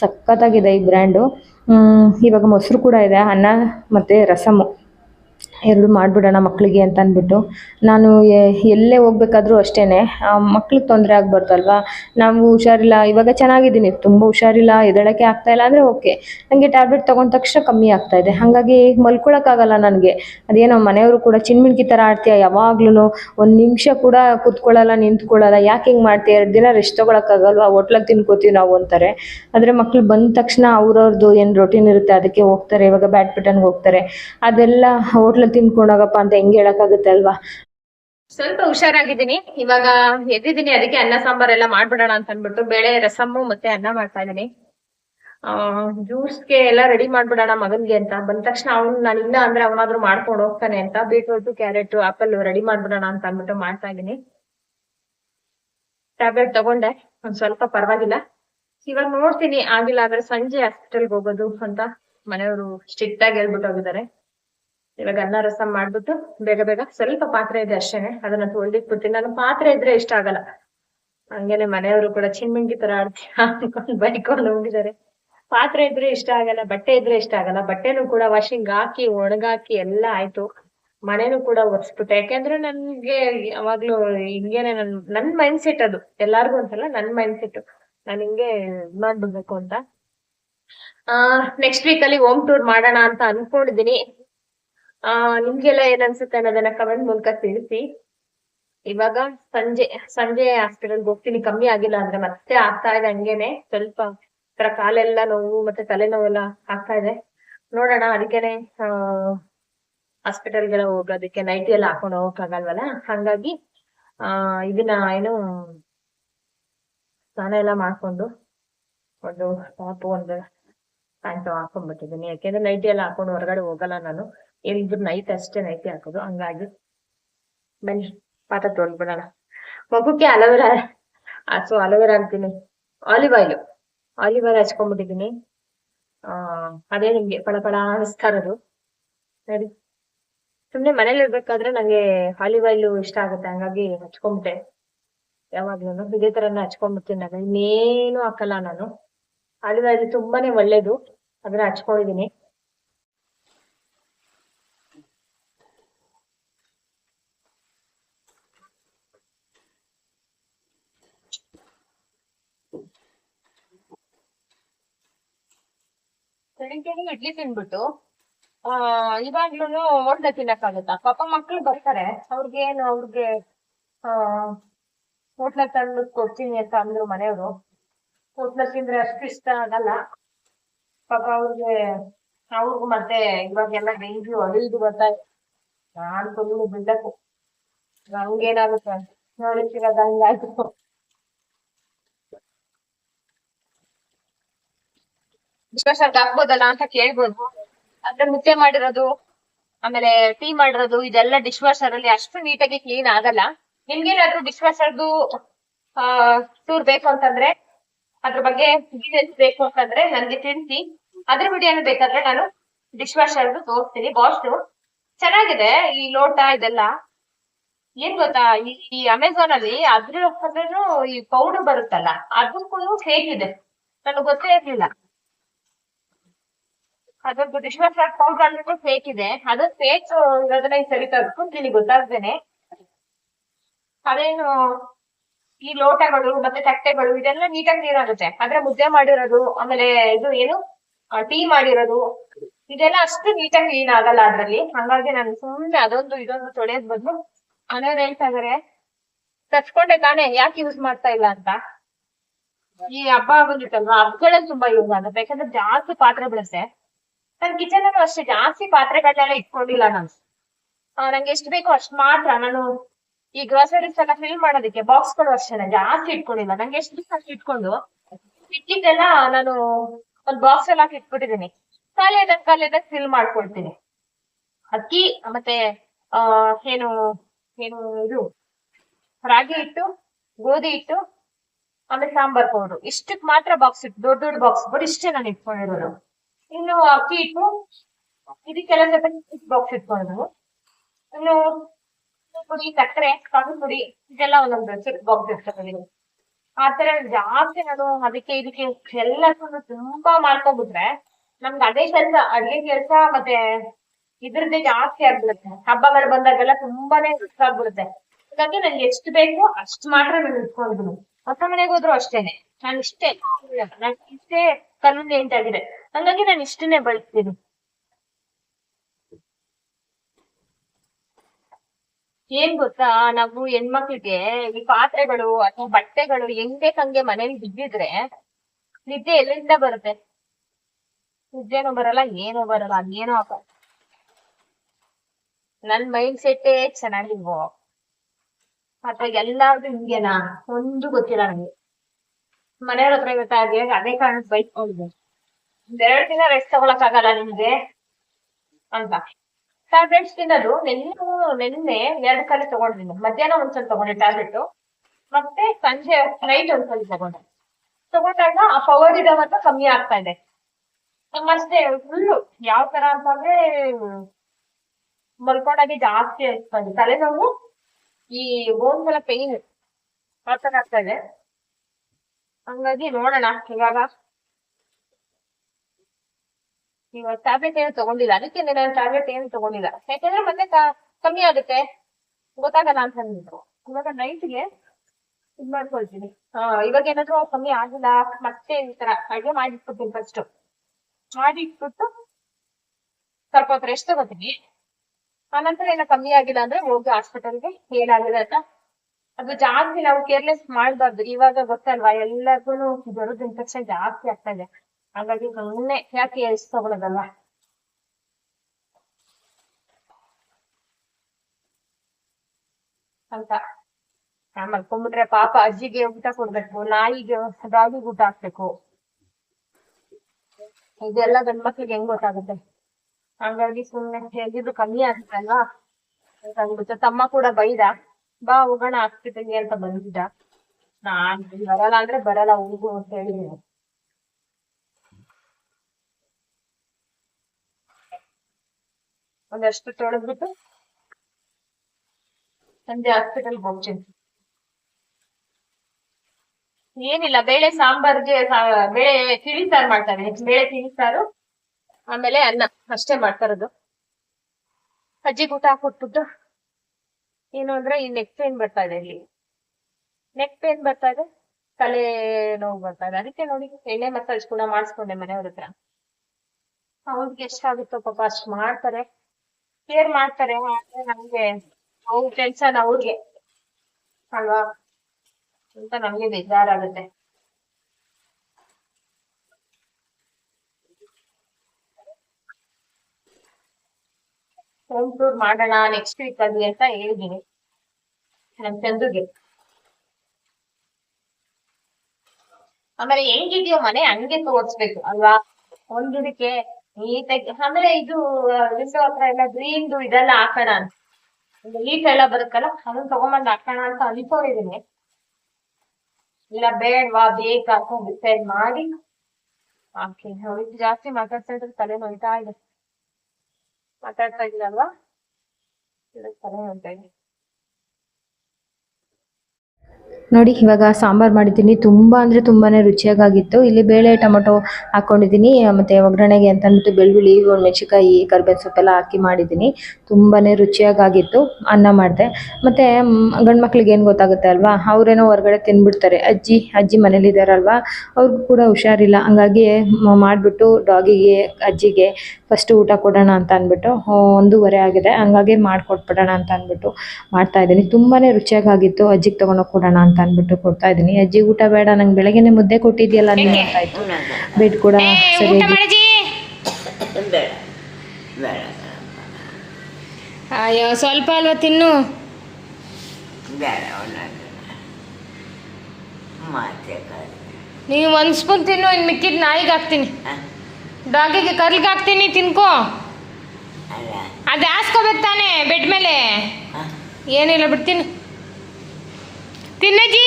ಸಖತ್ತಾಗಿದೆ ಈ ಬ್ರ್ಯಾಂಡು. ಇವಾಗ ಮೊಸರು ಕೂಡ ಇದೆ, ಅನ್ನ ಮತ್ತು ರಸಮು. ಎರಡು ಮಾಡಿಬಿಡೋಣ ಮಕ್ಕಳಿಗೆ ಅಂತ ಅಂದ್ಬಿಟ್ಟು ನಾನು ಎಲ್ಲೇ ಹೋಗ್ಬೇಕಾದ್ರೂ ಅಷ್ಟೇ ಮಕ್ಳಿಗೆ ತೊಂದರೆ ಆಗ್ಬಾರ್ದಲ್ವಾ? ನಾವು ಹುಷಾರಿಲ್ಲ. ಇವಾಗ ಚೆನ್ನಾಗಿದ್ದೀನಿ. ತುಂಬ ಹುಷಾರಿಲ್ಲ. ಎದ್ದೇಳಕ್ಕೆ ಆಗ್ತಾ ಇಲ್ಲ ಅಂದರೆ ಓಕೆ. ನನಗೆ ಟ್ಯಾಬ್ಲೆಟ್ ತೊಗೊಂಡ ತಕ್ಷಣ ಕಮ್ಮಿ ಆಗ್ತಾ ಇದೆ. ಹಾಗಾಗಿ ಮಲ್ಕೊಳಕ್ಕಾಗಲ್ಲ ನನಗೆ. ಅದೇನೋ ಮನೆಯವರು ಕೂಡ ಚಿನ್ಮಿಣ್ಕಿ ಥರ ಆಡ್ತೀಯ ಯಾವಾಗ್ಲೂ ಒಂದು ನಿಮಿಷ ಕೂಡ ಕೂತ್ಕೊಳ್ಳಲ್ಲ, ನಿಂತ್ಕೊಳ್ಳಲ್ಲ. ಯಾಕೆ ಹಿಂಗೆ ಮಾಡ್ತೀಯ? ಎರಡು ದಿನ ರೆಸ್ಟ್ ತೊಗೊಳಕ್ಕಾಗಲ್ವಾ? ಹೋಟ್ಲಾಗ ತಿನ್ಕೋತೀವಿ ನಾವು ಅಂತಾರೆ. ಆದರೆ ಮಕ್ಳು ಬಂದ ತಕ್ಷಣ ಅವ್ರವ್ರದ್ದು ಏನು ರೊಟೀನ್ ಇರುತ್ತೆ, ಅದಕ್ಕೆ ಹೋಗ್ತಾರೆ. ಇವಾಗ ಬ್ಯಾಡ್ಮಿಂಟನ್ಗೆ ಹೋಗ್ತಾರೆ. ಅದೆಲ್ಲ ಹೋಟ್ಲಲ್ಲಿ ತಿನ್ಕೊಂಡೋಗಪ್ಪ ಅಂತ ಹೆಂಗ್ ಹೇಳಕ್ಕಾಗುತ್ತೆ ಅಲ್ವಾ?
ಸ್ವಲ್ಪ ಹುಷಾರಾಗಿದ್ದೀನಿ. ಇವಾಗ ಎದ್ದಿದ್ದೀನಿ. ಅದಕ್ಕೆ ಅನ್ನ ಸಾಂಬಾರ್ ಎಲ್ಲ ಮಾಡ್ಬಿಡೋಣ ಅಂತ ಅನ್ಬಿಟ್ಟು ಬೇಳೆ, ರಸಮ್ಮು ಮತ್ತೆ ಅನ್ನ ಮಾಡ್ತಾ ಇದ್ದೀನಿ. ಆ ಜ್ಯೂಸ್ಗೆ ಎಲ್ಲ ರೆಡಿ ಮಾಡ್ಬಿಡೋಣ ಮಗನ್ಗೆ ಅಂತ. ಬಂದ ತಕ್ಷಣ ಅವ್ನ್ ನಾನು ಇಲ್ಲ ಅಂದ್ರೆ ಅವನಾದ್ರೂ ಮಾಡ್ಕೊಂಡು ಹೋಗ್ತಾನೆ ಅಂತ. ಬೀಟ್ರೂಟ್ ಕ್ಯಾರೆಟ್ ಆಪಲ್ ರೆಡಿ ಮಾಡ್ಬಿಡೋಣ ಅಂತ ಅಂದ್ಬಿಟ್ಟು ಮಾಡ್ತಾ ಇದ್ದೀನಿ. ಟ್ಯಾಬ್ಲೆಟ್ ತಗೊಂಡೆ. ಒಂದ್ ಸ್ವಲ್ಪ ಪರವಾಗಿಲ್ಲ. ಇವಾಗ ನೋಡ್ತೀನಿ. ಆಗಿಲ್ಲ ಆದ್ರೆ ಸಂಜೆ ಹಾಸ್ಪಿಟಲ್ಗೆ ಹೋಗೋದು ಅಂತ ಮನೆಯವರು ಸ್ಟ್ರಿಕ್ಟ್ ಆಗಿ ಹೇಳ್ಬಿಟ್ಟು ಹೋಗಿದ್ದಾರೆ. ಇವಾಗ ಅನ್ನ ರಸ ಮಾಡ್ಬಿಟ್ಟು ಬೇಗ ಬೇಗ ಸ್ವಲ್ಪ ಪಾತ್ರೆ ಇದೆ ಅಷ್ಟೇನೆ. ಅದನ್ನ ತೊಳ್ದಿಟ್ಬಿಡ್ತೀನಿ ನಾನು ಪಾತ್ರೆ ಇದ್ರೆ ಇಷ್ಟ ಆಗಲ್ಲ. ಹಂಗೇನೆ ಮನೆಯವರು ಕೂಡ ಚಿನ್ಮಿಂಗಿ ತರ ಆಡ್ತೀಯ ಅನ್ಕೊಂಡು ಬೈಕೊಂಡು ಹೋಗಿದ್ದಾರೆ. ಪಾತ್ರೆ ಇದ್ರೆ ಇಷ್ಟ ಆಗಲ್ಲ, ಬಟ್ಟೆ ಇದ್ರೆ ಇಷ್ಟ ಆಗಲ್ಲ. ಬಟ್ಟೆನೂ ಕೂಡ ವಾಷಿಂಗ್ ಹಾಕಿ, ಒಣಗಾಕಿ ಎಲ್ಲ ಆಯ್ತು. ಮನೇನು ಕೂಡ ಒರೆಸ್ಬಿಟ್ಟೆ. ಯಾಕೆಂದ್ರೆ ನನ್ಗೆ ಯಾವಾಗ್ಲೂ ಹಿಂಗೇನೆ ನನ್ ನನ್ ಮೈಂಡ್ ಸೆಟ್ ಅದು. ಎಲ್ಲಾರ್ಗು ಅಂತಲ್ಲ, ನನ್ ಮೈಂಡ್ ಸೆಟ್ ನಾನು ಹಿಂಗೆ ಮಾಡ್ಬಿಡ್ಬೇಕು ಅಂತ. ಆ ನೆಕ್ಸ್ಟ್ ವೀಕ್ ಅಲ್ಲಿ ಹೋಮ್ ಟೂರ್ ಮಾಡೋಣ ಅಂತ ಅನ್ಕೊಂಡಿದೀನಿ ಆ, ನಿಮ್ಗೆಲ್ಲ ಏನ್ ಅನ್ಸುತ್ತೆ ಅನ್ನೋದನ್ನ ಕಮೆಂಟ್ ಮೂಲಕ ತಿಳಿಸಿ. ಇವಾಗ ಸಂಜೆ ಸಂಜೆ ಹಾಸ್ಪಿಟಲ್ಗೆ ಹೋಗ್ತೀನಿ. ಕಮ್ಮಿ ಆಗಿಲ್ಲ ಅಂದ್ರೆ ಮತ್ತೆ ಆಗ್ತಾ ಇದೆ ಹಂಗೇನೆ. ಸ್ವಲ್ಪ ತರ ಕಾಲೆಲ್ಲ ನೋವು ಮತ್ತೆ ತಲೆನೋವೆಲ್ಲ ಆಗ್ತಾ ಇದೆ. ನೋಡೋಣ ಅದಕ್ಕೇನೆ, ಆ ಹಾಸ್ಪಿಟಲ್ಗೆಲ್ಲ ಹೋಗೋದಕ್ಕೆ ನೈಟಿ ಎಲ್ಲ ಹಾಕೊಂಡು ಹೋಗಕ್ಕಾಗಲ್ವಲ್ಲ? ಹಂಗಾಗಿ, ಆ, ಇದನ್ನ ಏನು ಸ್ನಾನ ಎಲ್ಲ ಮಾಡ್ಕೊಂಡು ಒಂದು ಟಾಪ್ ಒಂದು ಪ್ಯಾಂಟ್ ಹಾಕೊಂಡ್ಬಿಟ್ಟಿದ್ದೀನಿ. ಯಾಕೆಂದ್ರೆ ನೈಟಿ ಎಲ್ಲ ಹಾಕೊಂಡು ಹೊರಗಡೆ ಹೋಗಲ್ಲ ನಾನು. ಏನಿದ್ರು ನೈಟ್ ಅಷ್ಟೇ ನೈಟಿ ಹಾಕೋದು. ಹಂಗಾಗಿ ಬನ್ನಿ ಪಾತ್ರ ತೊಳ್ಬಿಡೋಣ ಮಗುಕ್ಕೆ aloe vera so aloe vera ಅಂತೀನಿ. ಆಲಿವ್ ಆಯಿಲ್ ಆಲಿವ್ ಆಯಿಲ್ ಹಚ್ಕೊಂಡ್ಬಿಟ್ಟಿದೀನಿ ಆ, ಅದೇ ನಿಮ್ಗೆ ಪಳ ಅನಿಸ್ತಾ ಇರೋದು. ನೋಡಿ ಸುಮ್ನೆ ಮನೇಲಿ ಇರ್ಬೇಕಾದ್ರೆ ನಂಗೆ ಆಲಿವ್ ಆಯಿಲ್ ಇಷ್ಟ ಆಗುತ್ತೆ. ಹಂಗಾಗಿ ಹಚ್ಕೊಂಡ್ಬಿಟ್ಟೆ. ಯಾವಾಗ್ಲೂ ಇದೇ ತರನ ಹಚ್ಕೊಂಡ್ಬಿಡ್ತೀನಿ ನಾನು. ಇನ್ನೇನು ಹಾಕಲ್ಲ ನಾನು. ಆಲಿವ್ ಆಯಿಲ್ ತುಂಬಾನೇ ಒಳ್ಳೇದು. ಅದನ್ನ ಹಚ್ಕೊಂಡಿದೀನಿ ಬೆಳಿಗ್ಗೆನೆ ಇಡ್ಲಿ ತಿನ್ಬಿಟ್ಟು, ಆ ಇವಾಗ್ಲೂ ಹೋಟ್ಲ ತಿನ್ನಕ್ಕಾಗತ್ತಾ? ಪಾಪ ಮಕ್ಳು ಬರ್ತಾರೆ. ಅವ್ರಿಗೇನು ಅವ್ರಿಗೆ, ಆ, ಹೋಟ್ಲ ತಂದು ಕೊಡ್ತೀನಿ ಅಂತ ಅಂದ್ರು ಮನೆಯವರು. ಹೋಟ್ಲ ತಿಂದ್ರೆ ಅಷ್ಟು ಇಷ್ಟ ಆಗಲ್ಲ. ಪಾಪ ಅವ್ರಿಗೆ, ಅವ್ರಿಗೂ ಮತ್ತೆ ಇವಾಗೆಲ್ಲ ಡೈಲಿ ಅದು ಇದು ಬರ್ತಾ. ನಾನ್ ಫುಲ್ ಬಿಲ್ಡಪ್ ಹಂಗೇನಾಗುತ್ತೆ ನೋಡಿರ್ತೀರಲ್ಲ ಹಂಗಾಯ್ತು. ವಿಶ್ವಾಸಕ್ಕೆ ಹಾಕ್ಬೋದಲ್ಲ ಅಂತ ಕೇಳ್ಬೋದು. ಅಂದ್ರೆ ಮುದ್ದೆ ಮಾಡಿರೋದು, ಆಮೇಲೆ ಟೀ ಮಾಡಿರೋದು, ಇದೆಲ್ಲ ಡಿಶ್ ವಾಷರ್ ಅಲ್ಲಿ ಅಷ್ಟು ನೀಟಾಗಿ ಕ್ಲೀನ್ ಆಗಲ್ಲ. ನಿಮ್ಗೇನಾದ್ರೂ ಡಿಶ್ ವಾಷರ್ದು ಆ ಟೂರ್ ಬೇಕು ಅಂತಂದ್ರೆ, ಅದ್ರ ಬಗ್ಗೆ ಡೀಟೇಲ್ಸ್ ಬೇಕು ಅಂತಂದ್ರೆ ನನ್ಗೆ ತಿಳಿಸಿ. ಅದ್ರ ವಿಡಿಯೋನು ಬೇಕಾದ್ರೆ ನಾನು ಡಿಶ್ ವಾಷರ್ದು ತೋರಿಸ್ತೀನಿ. ಬಾಸ್ಟ್ ಚೆನ್ನಾಗಿದೆ ಈ ಲೋಟ ಇದೆಲ್ಲ. ಏನ್ ಗೊತ್ತಾ? ಈ ಅಮೆಝಾನ್ ಅಲ್ಲಿ ಅದ್ರ ಈ ಪೌಡರ್ ಬರುತ್ತಲ್ಲ, ಅದಕ್ಕೂ ಫೇಕ್ ಇದೆ ನನಗೆ ಗೊತ್ತೇ ಇರ್ಲಿಲ್ಲ. ಡಿಶ್ ಸರ್ ಪೌಡರ್ ಫೇಕ್ ಇದೆ. ಅದು ಫೇಕ್ ಇರೋದನ್ನ ಈ ಸರಿ ತರ್ಸ್ಕೊಂತೀನಿ ಗೊತ್ತಾಗ್ದೇನೆ. ಅದೇನು, ಈ ಲೋಟಗಳು ಮತ್ತೆ ತಟ್ಟೆಗಳು, ಇದೆಲ್ಲ ನೀಟಾಗಿ ನೀರಾಗುತ್ತೆ. ಆದ್ರೆ ಮುದ್ದೆ ಮಾಡಿರೋದು, ಆಮೇಲೆ ಇದು ಏನು ಟೀ ಮಾಡಿರೋದು, ಇದೆಲ್ಲ ಅಷ್ಟು ನೀಟಾಗಿ ಕ್ಲೀನ್ ಆಗಲ್ಲ ಅದ್ರಲ್ಲಿ. ಹಂಗಾಗಿ ನಾನು ಸುಮ್ನೆ ಅದೊಂದು ಇದೊಂದು ತೊಳೆಯೋದ್ ಬದಲು ಮನೆಯವ್ರು ಹೇಳ್ತಾ ಇದಾರೆ, ತರ್ಸ್ಕೊಂಡೆ ತಾನೇ, ಯಾಕೆ ಯೂಸ್ ಮಾಡ್ತಾ ಇಲ್ಲ ಅಂತ? ಈ ಹಬ್ಬ ಬಂದಿತ್ತಲ್ವಾ? ಹಬ್ಬಗಳಲ್ಲಿ ತುಂಬಾ ಯೂಸ್ ಆಗುತ್ತೆ. ಯಾಕಂದ್ರೆ ಜಾಸ್ತಿ ಪಾತ್ರೆ ಬೀಳುತ್ತೆ ನನ್ ಕಿಚನ್ ಅಲ್ಲೂ ಅಷ್ಟೇ, ಜಾಸ್ತಿ ಪಾತ್ರೆಗಳನ್ನೆಲ್ಲ ಇಟ್ಕೊಂಡಿಲ್ಲ ನಾನು. ನಂಗೆ ಎಷ್ಟು ಬೇಕೋ ಅಷ್ಟು ಮಾತ್ರ ನಾನು ಈ ಗ್ರೋಸರೀಸ್ ಎಲ್ಲ ಫಿಲ್ ಮಾಡೋದಕ್ಕೆ ಬಾಕ್ಸ್ಗಳು ಅಷ್ಟೇ ಜಾಸ್ತಿ ಇಟ್ಕೊಂಡಿಲ್ಲ. ನಂಗೆ ಎಷ್ಟು ಬೇಕು ಅಷ್ಟು ಇಟ್ಕೊಂಡು ಸಿಕ್ಕಿದ್ದೆಲ್ಲ ನಾನು ಒಂದ್ ಬಾಕ್ಸ್ ಎಲ್ಲ ಹಾಕಿ ಇಟ್ಬಿಟ್ಟಿದೀನಿ ಖಾಲಿ ಆದಾಗ ಖಾಲಿ ಇದ್ದಾಗ ಫಿಲ್ ಮಾಡ್ಕೊಳ್ತೀನಿ. ಅಕ್ಕಿ, ಮತ್ತೆ, ಆ, ಏನು ಏನು ಇದು, ರಾಗಿ ಹಿಟ್ಟು, ಗೋಧಿ ಹಿಟ್ಟು, ಆಮೇಲೆ ಸಾಂಬಾರ್ ಪೌಡರ್. ಇಷ್ಟಕ್ ಮಾತ್ರ ಬಾಕ್ಸ್ ಇಟ್ಟು, ದೊಡ್ಡ ದೊಡ್ಡ ಬಾಕ್ಸ್ ಬಟ್ ಇಷ್ಟೇ ನಾನು ಇಟ್ಕೊಂಡಿರೋದು. ಇನ್ನು ಅಕ್ಕಿ ಹಿಟ್ಟು ಇದಕ್ಕೆಲ್ಲ ಸೆಪರೇಟ್ ಬಾಕ್ಸ್ ಇಟ್ಕೊಂಡು ಇನ್ನು ಪುಡಿ, ಸಕ್ಕರೆ ಕಾಫಿ ಪುಡಿ, ಇದೆಲ್ಲ ಒಂದೊಂದು ಬಾಕ್ಸ್ ಇಟ್ಕೊಂಡಿದ್ದೀನಿ. ಆ ತರ ಜಾಸ್ತಿ ನಾನು ಅದಕ್ಕೆ, ಇದಕ್ಕೆ ಎಲ್ಲದನ್ನು ತುಂಬಾ ಮಾಡ್ಕೊಂಡ್ಬಿಟ್ರೆ ನಮ್ಗೆ ಅದೇ ಕೆಲಸ ಅಡ್ಗೆ ಕೆಲಸ ಮತ್ತೆ ಇದ್ರದ್ದೇ ಜಾಸ್ತಿ ಆಗ್ಬಿಡುತ್ತೆ. ಹಬ್ಬಗಳು ಬಂದಾಗೆಲ್ಲ ತುಂಬಾನೇ ಆಗ್ಬಿಡುತ್ತೆ. ಹಾಗಾಗಿ ನನ್ಗೆ ಎಷ್ಟು ಬೇಕು ಅಷ್ಟು ಮಾತ್ರ ನಾನು ಇಟ್ಕೊಂಡಿದ್ದೀನಿ. ಹೊಸ ಮನೆಗೆ ಹೋದ್ರು ಅಷ್ಟೇನೆ. ನಾನು ಇಷ್ಟೇ. ನನ್ ಇಷ್ಟೇ ಕನ್ವಿನಿಯೆಂಟ್ ಆಗಿದೆ ಹಂಗಾಗಿ ನಾನು ಇಷ್ಟನ್ನೇ ಬಳಸ್ತೀನಿ. ಏನ್ ಗೊತ್ತಾ, ನಾವು ಹೆಣ್ಮಕ್ಳಿಗೆ ಈ ಪಾತ್ರೆಗಳು ಅಥವಾ ಬಟ್ಟೆಗಳು ಹೆಂಗ್ ಬೇಕಂಗೆ ಮನೇಲಿ ಬಿದ್ದಿದ್ರೆ ನಿದ್ದೆ ಎಲ್ಲಿಂದ ಬರುತ್ತೆ? ನಿದ್ದೆನೂ ಬರಲ್ಲ, ಏನೂ ಬರಲ್ಲ ಅದೇನೋ ಹಾಕ ನನ್ ಮೈಂಡ್ ಸೆಟ್ಟೇ ಚೆನ್ನಾಗಿಲ್ವೋ ಅಥವಾ ಎಲ್ಲಾದ್ರೂ ಹಿಂಗೇನಾ? ಒಂದು ಗೊತ್ತಿಲ್ಲ ನನಗೆ. ಮನೆಯವ್ರ ಹತ್ರ ಇವತ್ತಾಗಿ ಅದೇ ಕಾರಣಕ್ಕೆ ಬೈಸ್ಕೊಂಡಿದ್ದೆ ಒಂದೆರಡು ದಿನ ರೆಸ್ಟ್ ತಗೊಳಕ್ ಆಗಲ್ಲ ನಿಮ್ಗೆ? ಅಂತ ಟ್ಯಾಬ್ಲೆಟ್ಸ್ ತಿನ್ನೋದು. ನೆನ್ನೆ, ನಿನ್ನೆ ಎರಡು ಕಾಲ ತಗೊಂಡಿದ್ದೀನಿ ಮಧ್ಯಾಹ್ನ ಒಂದ್ಸಲ ತಗೊಂಡೆ ಟ್ಯಾಬ್ಲೆಟ್ ಮತ್ತೆ ಸಂಜೆ ನೈಟ್ ಒಂದ್ಸಲ ತಗೊಂಡೆ ತಗೊಂಡಾಗ ಆ ಪವರ್ ಇದೆ ಮಾತ್ರ ಕಮ್ಮಿ ಆಗ್ತಾ ಇದೆ. ಮತ್ತೆ ಫುಲ್ಲು ಯಾವ ತರ ಅಂತಂದ್ರೆ ಮಲ್ಕೊಂಡಾಗೆ ಜಾಸ್ತಿ ಆಗ್ತಾ ಇದೆ. ತಲೆನೋವು, ಈ ಬೋನ್ಸ್ ಎಲ್ಲ ಪೇನ್ ತರ ಆಗ್ತಾ ಇದೆ. ಹಂಗಾಗಿ ನೋಡೋಣ ಇವಾಗ. ಇವಾಗ ಟ್ಯಾಬ್ಲೆಟ್ ಏನು ತಗೊಂಡಿಲ್ಲ. ಅದಕ್ಕೆ ನಾನು ಟ್ಯಾಬ್ಲೆಟ್ ಏನು ತಗೊಂಡಿಲ್ಲ. ಯಾಕಂದ್ರೆ ಮತ್ತೆ ಕಮ್ಮಿ ಆಗುತ್ತೆ. ಗೊತ್ತಾಗಲ್ಲ ಅಂತ ಅಂದ್ಬಿಟ್ಟು ಇವಾಗ ನೈಟ್ಗೆ ಇದ್ ಮಾಡ್ಕೊಳ್ತೀನಿ. ಹಾ, ಇವಾಗ ಏನಾದ್ರು ಕಮ್ಮಿ ಆಗಿಲ್ಲ. ಮತ್ತೆ ಈ ತರ ಅಡುಗೆ ಮಾಡಿಟ್ಬಿಡ್ತೀನಿ ಫಸ್ಟ್ ಮಾಡಿ ಇಟ್ಬಿಟ್ಟು ಸ್ವಲ್ಪ ಹೊತ್ತು ರೆಸ್ಟ್ ತಗೋತೀನಿ. ಆನಂತರ ಏನೋ ಕಮ್ಮಿ ಆಗಿಲ್ಲ ಅಂದ್ರೆ ಹೋಗಿ ಹಾಸ್ಪಿಟಲ್ಗೆ ಏನಾಗಿದೆ ಅಂತ. ಅದು ಜಾಸ್ತಿ ನಾವು ಕೇರ್ಲೆಸ್ ಮಾಡ್ಬಾರ್ದು. ಇವಾಗ ಗೊತ್ತಲ್ವಾ? ಎಲ್ಲರಿಗೂ ಬರೋದು ಇನ್ಫೆಕ್ಷನ್ ಜಾಸ್ತಿ ಆಗ್ತಾ ಇದೆ. ಹಾಗಾಗಿ ಸುಮ್ನೆ ಯಾಕೆ ಎಷ್ಟು ತಗೊಳ್ಳೋದಲ್ವಾ ಅಂತ. ಮಲ್ಕೊಂಡ್ಬಿಟ್ರೆ ಪಾಪ ಅಜ್ಜಿಗೆ ಊಟ ಕೊಡ್ಬೇಕು, ನಾಯಿಗೆ ಡಾಗಿಗೆ ಊಟ ಹಾಕ್ಬೇಕು. ಇದೆಲ್ಲ ಗಂಡ್ ಮಕ್ಳಿಗೆ ಹೆಂಗ್ ಗೊತ್ತಾಗುತ್ತೆ? ಹಂಗಾಗಿ ಸುಮ್ನೆ ಹೇಗಿದ್ರು ಕಮ್ಮಿ ಆಗುತ್ತಲ್ವಾ ಅಂತ ಅಂದ್ಬಿಟ್ಟು ತಮ್ಮ ಕೂಡ ಬೈದ, ಬಾ ಹೋಗೋಣ, ಹಾಸ್ಪಿಟಲ್ಗೆ ಅಂತ ಬಂದಿದ್ದ. ನಾನ್ ಬರಲ್ಲ ಅಂದ್ರೆ ಬರಲ್ಲ, ಹೋಗು ಅಂತ ಹೇಳಿ ಒಂದಷ್ಟು ತೊಳೆದ್ಬಿಟ್ಟು ಸಂಜೆ ಹಾಸ್ಪಿಟಲ್ ಹೋಗ್ತೀನಿ. ಏನಿಲ್ಲ, ಬೇಳೆ ಸಾಂಬಾರ್ಗೆ ಬೇಳೆ ತಿಳಿ ಸಾರು ಮಾಡ್ತಾರೆ ಬೇಳೆ ತಿಳಿ ಆಮೇಲೆ ಅನ್ನ. ಅಷ್ಟೇ ಮಾಡ್ತಾರದು ಅಜ್ಜಿಗೆ ಊಟ ಹಾಕೊಟ್ಬಿಟ್ಟು, ಏನು ಅಂದ್ರೆ ಈ ನೆಕ್ ಪೇನ್ ಬರ್ತಾ ಇದೆ ಇಲ್ಲಿ. ನೆಕ್ ಪೇನ್ ಬರ್ತಾ ಇದೆ, ತಲೆ ನೋವು ಬರ್ತಾ ಇದೆ. ಅದಕ್ಕೆ ನೋಡಿ, ಎಣ್ಣೆ ಮಸಾಜ್ ಕೂಡ ಮಾಡಿಸ್ಕೊಂಡೆ ಮನೆಯವ್ರ ಹತ್ರ. ಅವ್ರಿಗೆ ಎಷ್ಟಾಗುತ್ತೋ ಪಾಪ ಅಷ್ಟ್ ಮಾಡ್ತಾರೆ. ಕೇರ್ ಮಾಡ್ತಾರೆ ಆದ್ರೆ ನಮ್ಗೆ ಅವ್ರ ಕೆಲ್ಸ ಅವ್ರಿಗೆ ಅಲ್ವಾ? ಅಂತ ನಮ್ಗೆ ಬೇಜಾರಾಗುತ್ತೆ. ಹೋಮ್ ಟೂರ್ ಮಾಡೋಣ ನೆಕ್ಸ್ಟ್ ವೀಕ್ ಅಲ್ಲಿ ಅಂತ ಹೇಳಿದೀನಿ ನಮ್ ಚಂದುಗೆ. ಆಮೇಲೆ ಹೆಂಗಿದ್ಯೋ ಮನೆ ಹಂಗೆ ತೋರ್ಸ್ಬೇಕು ಅಲ್ವಾ? ಒಂದಿದಕ್ಕೆ ನೀಟಾಗಿ, ಆಮೇಲೆ ಇದು ವಿಂಡೋ ಹತ್ರ ಎಲ್ಲ ಗ್ರೀನ್ದು ಇದೆಲ್ಲ ಹಾಕೋಣ ಅಂತ. ಲೀಫ್ ಎಲ್ಲ ಬರುತ್ತಲ್ಲ, ಅದನ್ನ ತಗೊಂಬಂದ್ ಹಾಕೋಣ ಅಂತ ಅನ್ಕೊಂಡಿದೀನಿ ಇಲ್ಲ, ಬೇಡವಾ ಬೇಕು ಡಿಸೈಡ್ ಮಾಡಿ. ಅವಳಿಗೆ ಜಾಸ್ತಿ ಮಾತಾಡ್ತಾ ಇದ್ರೆ ತಲೆ ನೋಯ್ತಾ ಇದೆ. ಮಾತಾಡ್ತಾ ಇದಕ್ಕೆ ತಲೆ ನೋಯ್ತಾ ಇದೆ.
ನೋಡಿ, ಇವಾಗ ಸಾಂಬಾರು ಮಾಡಿದ್ದೀನಿ. ತುಂಬ ಅಂದರೆ ತುಂಬಾ ರುಚಿಯಾಗಿತ್ತು ಇಲ್ಲಿ ಬೇಳೆ ಟೊಮೊಟೊ ಹಾಕ್ಕೊಂಡಿದ್ದೀನಿ ಮತ್ತು ಒಗ್ಗರಣೆಗೆ ಅಂತ ಅಂದ್ಬಿಟ್ಟು ಬೆಳ್ಳುಳ್ಳಿ ಮೆಣಸಿಕಾಯಿ ಕರ್ಬೇವಿನ ಸೊಪ್ಪೆಲ್ಲ ಹಾಕಿ ಮಾಡಿದ್ದೀನಿ. ತುಂಬಾ ರುಚಿಯಾಗಿತ್ತು ಅನ್ನ ಮಾಡಿದೆ. ಮತ್ತು ಗಂಡು ಮಕ್ಳಿಗೆ ಏನು ಗೊತ್ತಾಗುತ್ತೆ ಅಲ್ವಾ? ಅವರೇನೋ ಹೊರಗಡೆ ತಿಂದ್ಬಿಡ್ತಾರೆ ಅಜ್ಜಿ ಅಜ್ಜಿ ಮನೇಲಿದ್ದಾರಲ್ವಾ ಅವ್ರಿಗೂ ಕೂಡ ಹುಷಾರಿಲ್ಲ. ಹಂಗಾಗಿ ಮಾಡಿಬಿಟ್ಟು ಡಾಗಿಗೆ ಅಜ್ಜಿಗೆ ಫಸ್ಟ್ ಊಟ ಕೊಡೋಣ ಅಂತ ಅಂದ್ಬಿಟ್ಟು ಒಂದೂವರೆ ಆಗಿದೆ ಹಂಗಾಗಿ ಮಾಡ್ಕೊಟ್ಬಿಡೋಣ ಅಂತ ಅಂದ್ಬಿಟ್ಟು ಮಾಡ್ತಾ ಇದ್ದೀನಿ. ತುಂಬಾ ರುಚಿಯಾಗಿತ್ತು ಅಜ್ಜಿಗೆ ತೊಗೊಂಡೋಗಿ ಕೊಡೋಣ ಅಂತ ಅಂದ್ಬಿಟ್ಟು ಕೊಡ್ತಾ ಇದ್ದೀನಿ. ಅಜ್ಜಿ ಊಟ ಬೇಡ ನಂಗೆ ಬೆಳಗ್ಗೆನೆ ಮುದ್ದೆ ಕೊಟ್ಟಿದ್ಯಲ್ಲ ನೀನು ಅಂತ ಆಯ್ತು ಬೆಡ್ ಕೂಡ ಸರಿಯಾಗಿ
ಬೇಡ ಬೇಡ
ಅಯ್ಯೋ ಸ್ವಲ್ಪ ಅಲ್ವಾ ತಿನ್ನು?
ಬೇಡ ಒಂದೊಂದು ಮತ್ತೆ
ನೀವು ಒಂದು ಸ್ಪೂನ್ ತಿನ್ನು ಇನ್ನು ಮಿಕ್ಕಿದ ನಾಯಿಗೆ ಹಾಕ್ತೀನಿ. ಡಾಗಿಗೆ ಕರ್ಲಿಗೆ ಹಾಕ್ತೀನಿ ತಿನ್ಕೋ. ಅದು ಹಾಸ್ಕೋಬೇಕು ತಾನೇ ಬೆಡ್ ಮೇಲೆ? ಏನಿಲ್ಲ ಬಿಡ್ತೀನಿ ತಿನ್ನಜ್ಜಿ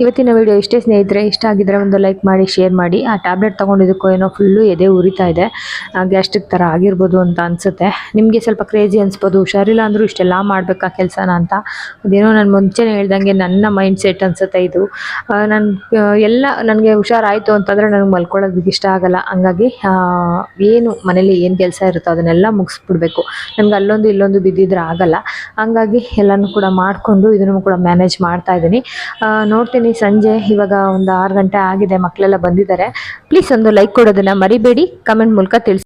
ಇವತ್ತಿನ ವಿಡಿಯೋ ಇಷ್ಟೇ ಸ್ನೇಹಿತರೆ ಇಷ್ಟ ಆಗಿದ್ರೆ ಒಂದು ಲೈಕ್ ಮಾಡಿ ಶೇರ್ ಮಾಡಿ. ಆ ಟ್ಯಾಬ್ಲೆಟ್ ತೊಗೊಂಡಿದ್ದಕ್ಕೂ ಏನೋ ಫುಲ್ಲು ಎದೆ ಉರಿತಾ ಇದೆ. ಗ್ಯಾಸ್ಟ್ರಿಕ್ ಥರ ಆಗಿರ್ಬೋದು ಅಂತ ಅನಿಸುತ್ತೆ. ನಿಮಗೆ ಸ್ವಲ್ಪ ಕ್ರೇಜಿ ಅನಿಸ್ಬೋದು ಹುಷಾರಿಲ್ಲ ಅಂದರೂ ಇಷ್ಟೆಲ್ಲ ಮಾಡಬೇಕಾ ಕೆಲಸನ ಅಂತ? ಅದೇನೋ ನಾನು ಮುಂಚೆನೇ ಹೇಳ್ದಂಗೆ ನನ್ನ ಮೈಂಡ್ ಸೆಟ್ ಅನಿಸುತ್ತೆ ಇದು. ನಾನು ಎಲ್ಲ ನನಗೆ ಹುಷಾರಾಯಿತು ಅಂತಂದರೆ ನನಗೆ ಮಲ್ಕೊಳ್ಳೋದಕ್ಕೆ ಇಷ್ಟ ಆಗಲ್ಲ. ಹಂಗಾಗಿ ಏನು ಮನೇಲಿ ಏನು ಕೆಲಸ ಇರುತ್ತೋ ಅದನ್ನೆಲ್ಲ ಮುಗಿಸ್ಬಿಡ್ಬೇಕು. ನನಗೆ ಅಲ್ಲೊಂದು ಇಲ್ಲೊಂದು ಬಿದ್ದಿದ್ರೆ ಆಗಲ್ಲ. ಹಂಗಾಗಿ ಎಲ್ಲನೂ ಕೂಡ ಮಾಡಿಕೊಂಡು ಇದನ್ನು ಕೂಡ ಮ್ಯಾನೇಜ್ ಮಾಡ್ತಾ ಇದ್ದೀನಿ. ಆ, ನೋಡ್ತೀನಿ ಸಂಜೆ. ಇವಾಗ ಒಂದು ಆರು ಗಂಟೆ ಆಗಿದೆ, ಮಕ್ಕಳೆಲ್ಲ ಬಂದಿದ್ದಾರೆ. ಪ್ಲೀಸ್ ಒಂದು ಲೈಕ್ ಕೊಡೋದನ್ನು ಮರಿಬೇಡಿ. ಕಮೆಂಟ್ ಮೂಲಕ ತಿಳಿಸಿ.